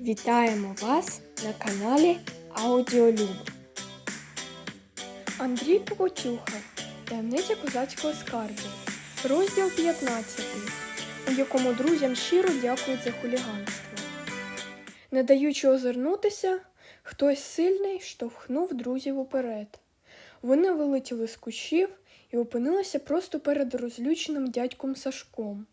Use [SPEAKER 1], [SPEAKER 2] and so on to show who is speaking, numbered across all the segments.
[SPEAKER 1] Вітаємо вас на каналі Аудіолюб. Андрій Покотюха. Таємниця козацького скарбу. Розділ 15, у якому друзям щиро дякують за хуліганство. Не даючи озирнутися, хтось сильний штовхнув друзів уперед. Вони вилетіли з кущів і опинилися просто перед розлюченим дядьком Сашком.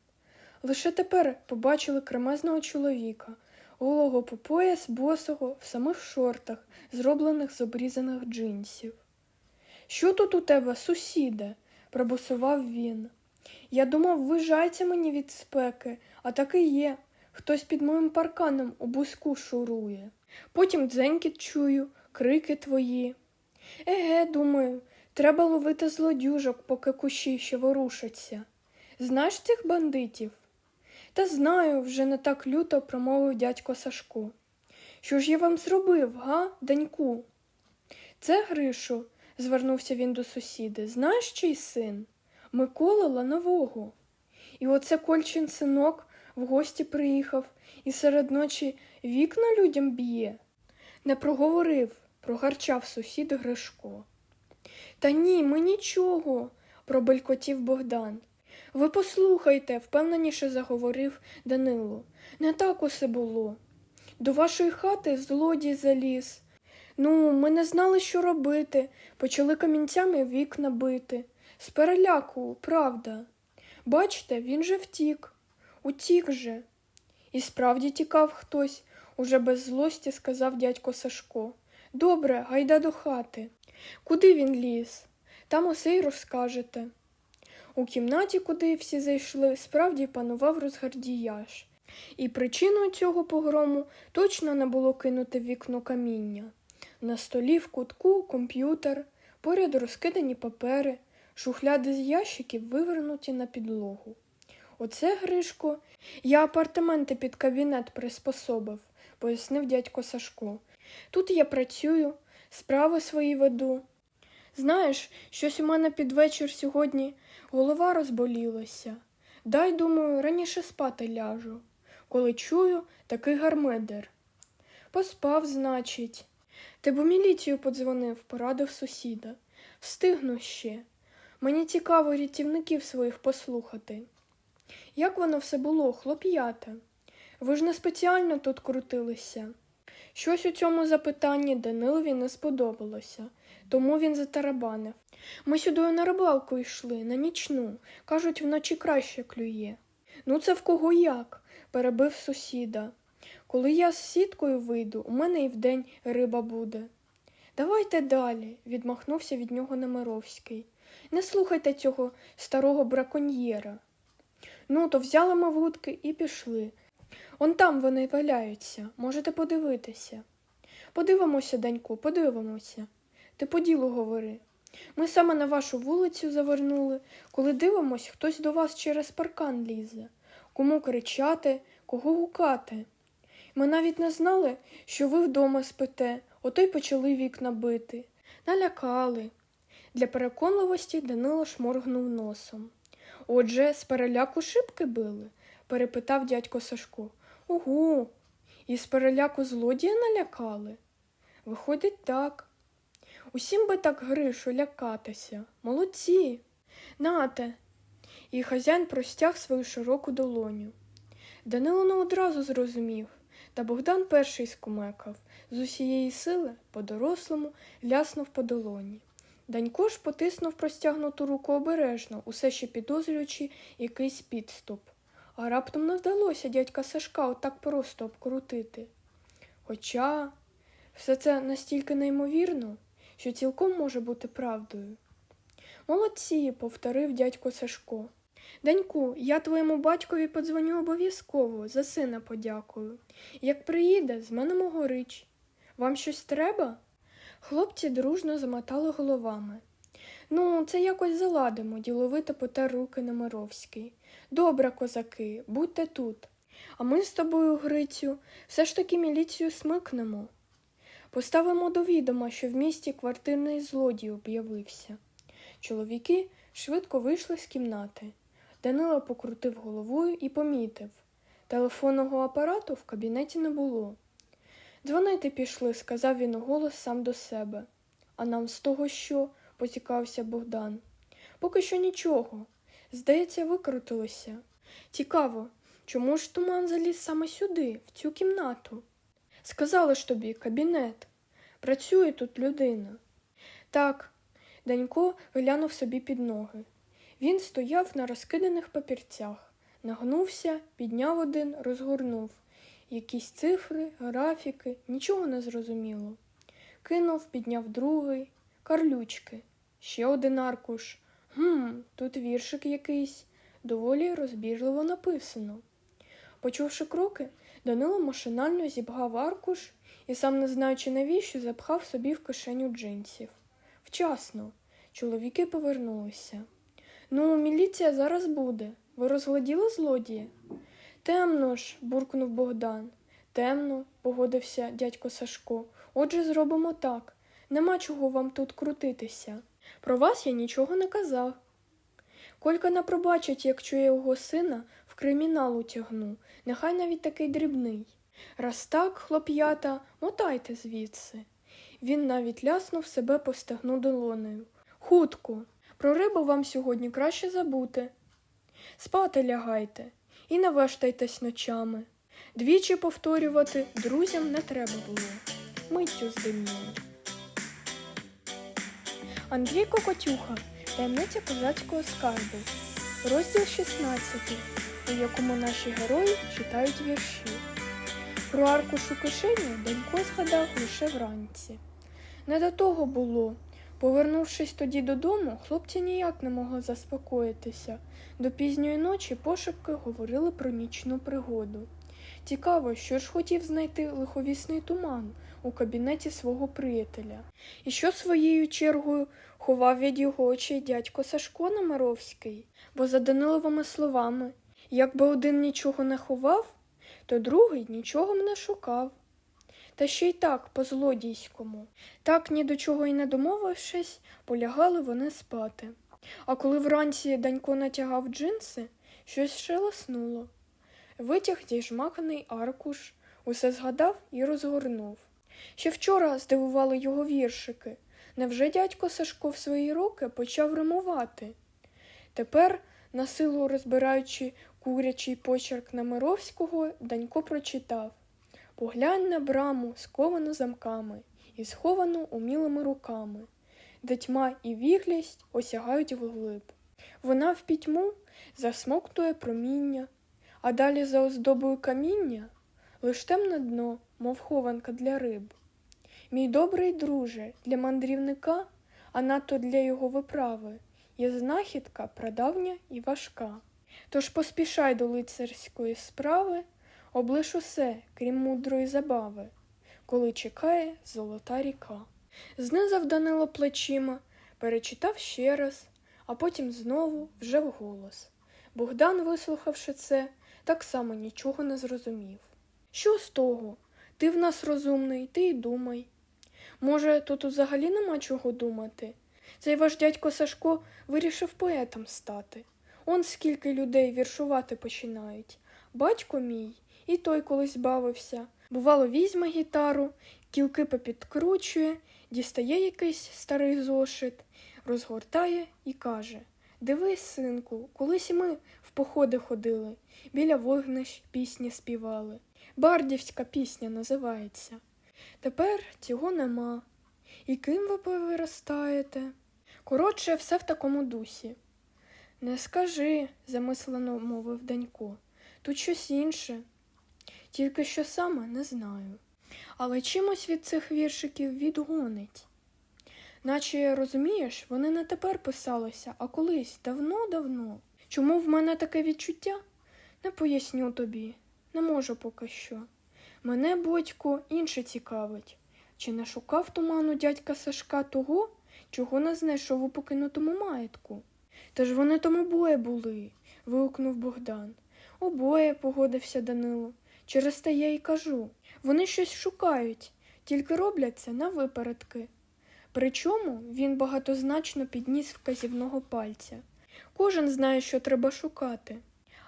[SPEAKER 1] Лише тепер побачили кремезного чоловіка, голого по пояс босого в самих шортах, зроблених з обрізаних джинсів. Що тут у тебе, сусіде? пробусував він. Я думав, ви вижається мені від спеки, а так і є. Хтось під моїм парканом у буску шурує. Потім дзенькіт чую, крики твої. Еге, думаю, треба ловити злодюжок, поки кущі ще ворушаться. Знаєш цих бандитів? Та знаю, вже не так люто промовив дядько Сашко. Що ж я вам зробив, га, доньку? Це, Гришу, звернувся він до сусіди, знаєш чий син? Микола Ланового. І оце Кольчин синок в гості приїхав і серед ночі вікна людям б'є. Не проговорив, прогарчав сусід Гришко. Та ні, ми нічого, пробелькотів Богдан. Ви послухайте, впевненіше заговорив Данило. Не так усе було. До вашої хати злодій заліз. Ну, ми не знали, що робити, почали камінцями вікна бити. З переляку, правда. Бачите, він же втік. Утік же. І справді тікав хтось, уже без злості сказав дядько Сашко. Добре, гайда до хати. Куди він ліз? Там усе й розкажете. У кімнаті, куди всі зайшли, справді панував розгардіяж, і причиною цього погрому точно не було кинути вікно каміння. На столі в кутку комп'ютер, поряд розкидані папери, шухляди з ящиків вивернуті на підлогу. Оце, Гришко, я апартаменти під кабінет приспособив, пояснив дядько Сашко. Тут я працюю, справи свої веду. Знаєш, щось у мене під вечір сьогодні голова розболілася. Дай, думаю, раніше спати ляжу. Коли чую, такий гармидер. Поспав, значить. Ти б у міліцію подзвонив, порадив сусіда. Встигну ще. Мені цікаво рятівників своїх послухати. Як воно все було, хлоп'ята? Ви ж не спеціально тут крутилися. Щось у цьому запитанні Данилові не сподобалося, тому він затарабанив. Ми сюди на рибалку йшли, на нічну. Кажуть, вночі краще клює. Ну, це в кого як? перебив сусіда. Коли я з сіткою вийду, у мене і вдень риба буде. Давайте далі, відмахнувся від нього Немировський. Не слухайте цього старого браконьєра. Ну, то взяли ми вудки і пішли. Он там вони валяються, можете подивитися. Подивимося, Даньку, подивимося. Ти по ділу говори. Ми саме на вашу вулицю завернули, коли дивимось, хтось до вас через паркан лізе. Кому кричати, кого гукати. Ми навіть не знали, що ви вдома спите, ото й почали вікна бити. Налякали. Для переконливості Данило шморгнув носом. Отже, з переляку шибки били? перепитав дядько Сашко. Угу. І з переляку злодія налякали? Виходить, так. Усім би так Гришу лякатися. Молодці. Нате. І хазяїн простяг свою широку долоню. Данило не одразу зрозумів, та Богдан перший скумекав, з усієї сили по-дорослому ляснув по долоні. Данько ж потиснув простягнуту руку обережно, усе ще підозрюючи якийсь підступ. А раптом не вдалося дядька Сашка отак просто обкрутити. Хоча все це настільки неймовірно, що цілком може бути правдою. Молодці, повторив дядько Сашко. Даньку, я твоєму батькові подзвоню обов'язково, за сина подякую. Як приїде, з мене мого рич. Вам щось треба? Хлопці дружно замотали головами. Ну, це якось заладимо, діловито потер руки Немировський. Добре, козаки, будьте тут. А ми з тобою, Грицю, все ж таки міліцію смикнемо. Поставимо до відома, що в місті квартирний злодій об'явився. Чоловіки швидко вийшли з кімнати. Данило покрутив головою і помітив. Телефонного апарату в кабінеті не було. Дзвонити пішли, сказав він уголос сам до себе. А нам з того що? поцікавився Богдан. Поки що нічого. Здається, викрутилося. Цікаво, чому ж туман заліз саме сюди, в цю кімнату? Сказали ж тобі, кабінет. Працює тут людина. Так, Данько глянув собі під ноги. Він стояв на розкиданих папірцях, нагнувся, підняв один, розгорнув. Якісь цифри, графіки, нічого не зрозуміло. Кинув, підняв другий, карлючки, ще один аркуш. Гм, тут віршик якийсь, доволі розбіжливо написано. Почувши кроки, Данило машинально зібгав аркуш і, сам не знаючи навіщо, запхав собі в кишеню джинсів. Вчасно. Чоловіки повернулися. Ну, міліція зараз буде. Ви розгляділи злодія? Темно ж, буркнув Богдан. Темно, погодився дядько Сашко. Отже, зробимо так. Нема чого вам тут крутитися. Про вас я нічого не казав. Колька не пробачить, якщо я його сина кримінал утягну, нехай навіть такий дрібний. Раз так, хлоп'ята, мотайте звідси. Він навіть ляснув себе по стегну долонею. Хутко, про рибу вам сьогодні краще забути. Спати лягайте і не вештайтесь ночами. Двічі повторювати друзям не треба було. Миттю здиміло. Андрій Кокотюха. Таємниця козацького скарбу. Розділ 16, у якому наші герої читають вірші. Про аркуш у кишені Данько згадав лише вранці. Не до того було. Повернувшись тоді додому, хлопці ніяк не могли заспокоїтися. До пізньої ночі пошепки говорили про нічну пригоду. Цікаво, що ж хотів знайти лиховісний туман у кабінеті свого приятеля, і що своєю чергою ховав від його очей дядько Сашко Намаровський, бо за Даниловими словами, якби один нічого не ховав, то другий нічого не шукав. Та ще й так, по злодійському. Так, ні до чого й не домовившись, полягали вони спати. А коли вранці Данько натягав джинси, щось шелеснуло. Витяг зіжмаканий аркуш, усе згадав і розгорнув. Ще вчора здивували його віршики. Невже дядько Сашко в свої роки почав римувати? Тепер, на силу розбираючи курячий почерк Намировського, Данько прочитав Поглянь на браму, сковану замками і сховану умілими руками, де тьма і віглість осягають вглиб. Вона в пітьму засмоктує проміння, а далі за оздобою каміння лиш темне дно, мов хованка для риб. Мій добрий друже, для мандрівника, а надто для його виправи, є знахідка прадавня і важка. Тож поспішай до лицарської справи, облиш усе, крім мудрої забави, коли чекає золота ріка. Знизав Данило плечима, перечитав ще раз, а потім знову вже вголос. Богдан, вислухавши це, так само нічого не зрозумів. Що з того? Ти в нас розумний, ти й думай. Може, тут взагалі нема чого думати? Цей ваш дядько Сашко вирішив поетом стати. Он скільки людей віршувати починають. Батько мій, і той колись бавився. Бувало, візьме гітару, кілки попідкручує, дістає якийсь старий зошит, розгортає і каже Дивись, синку, колись ми в походи ходили, біля вогнищ пісні співали. Бардівська пісня називається. Тепер цього нема. І ким ви повиростаєте? Коротше, все в такому дусі. Не скажи, замислено мовив Данько. Тут щось інше. Тільки що саме не знаю. Але чимось від цих віршиків відгонить. Наче, розумієш, вони не тепер писалися, а колись давно-давно. Чому в мене таке відчуття? Не поясню тобі, не можу поки що. Мене, батько, інше цікавить. Чи не шукав туману дядька Сашка того, чого не знайшов у покинутому маєтку? Та ж вони там обоє були, вигукнув Богдан. Обоє, погодився Данило. Через те я й кажу. Вони щось шукають, тільки роблять це на випередки. Причому він багатозначно підніс вказівного пальця. Кожен знає, що треба шукати,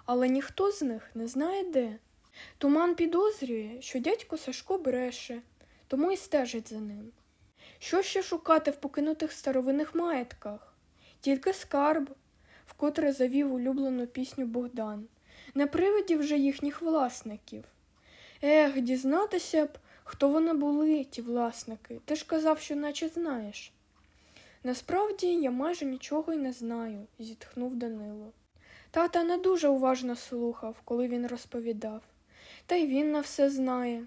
[SPEAKER 1] але ніхто з них не знає де. Туман підозрює, що дядько Сашко бреше, тому й стежить за ним. Що ще шукати в покинутих старовинних маєтках? Тільки скарб, вкотре завів улюблену пісню Богдан, не привидів вже їхніх власників. Ех, дізнатися б, хто вони були, ті власники. Ти ж казав, що наче знаєш. Насправді я майже нічого й не знаю, зітхнув Данило. Тата не дуже уважно слухав, коли він розповідав, та й він на все знає.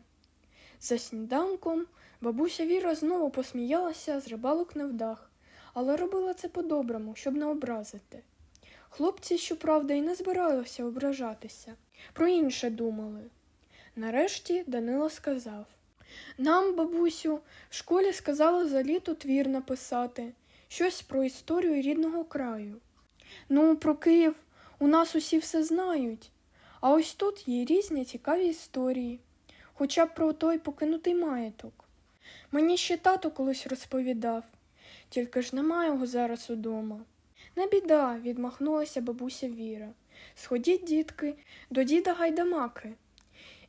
[SPEAKER 1] За сніданком бабуся Віра знову посміялася з рибалок невдах, але робила це по-доброму, щоб не образити. Хлопці, щоправда, і не збиралися ображатися, про інше думали. Нарешті Данило сказав Нам, бабусю, в школі сказали за літо твір написати, щось про історію рідного краю. Ну, про Київ у нас усі все знають, а ось тут є різні цікаві історії, хоча б про той покинутий маєток. Мені ще тато колись розповідав, тільки ж нема його зараз удома. Не біда, відмахнулася бабуся Віра. Сходіть, дітки, до діда Гайдамаки.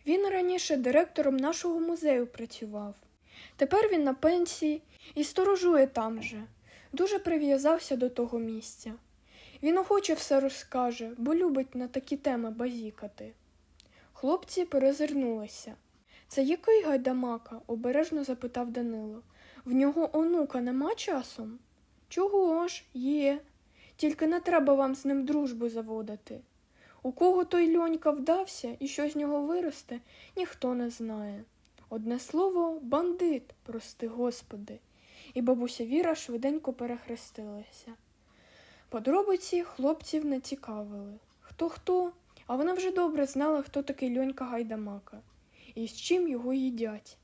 [SPEAKER 1] Він раніше директором нашого музею працював. Тепер він на пенсії і сторожує там же. Дуже прив'язався до того місця. Він охоче все розкаже, бо любить на такі теми базікати. Хлопці перезирнулися. Це який гайдамака? обережно запитав Данило. В нього онука нема часом? Чого ж, є. Тільки не треба вам з ним дружбу заводити. У кого той льонька вдався і що з нього виросте, ніхто не знає. Одне слово, бандит, прости господи. І бабуся Віра швиденько перехрестилася. Подробиці хлопців не цікавили. Хто хто, а вона вже добре знала, хто такий льонька Гайдамака і з чим його їдять.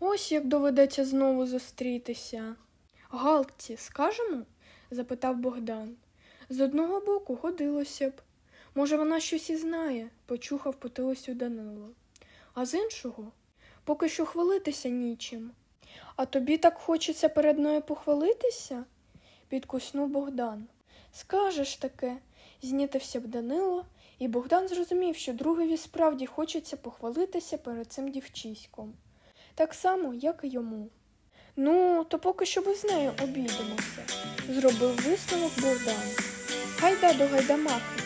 [SPEAKER 1] Ось як доведеться знову зустрітися. Галці, скажемо? запитав Богдан. З одного боку годилося б. Може, вона щось і знає, почухав потилицю Данило. А з іншого, поки що хвалитися нічим. А тобі так хочеться перед мною похвалитися? підкуснув Богдан. Скажеш таке, знітився б Данило, і Богдан зрозумів, що другові справді хочеться похвалитися перед цим дівчиськом. Так само, як і йому. Ну, то поки що без нею обійдемося, зробив висновок Богдан. Гайда до гайдамаки.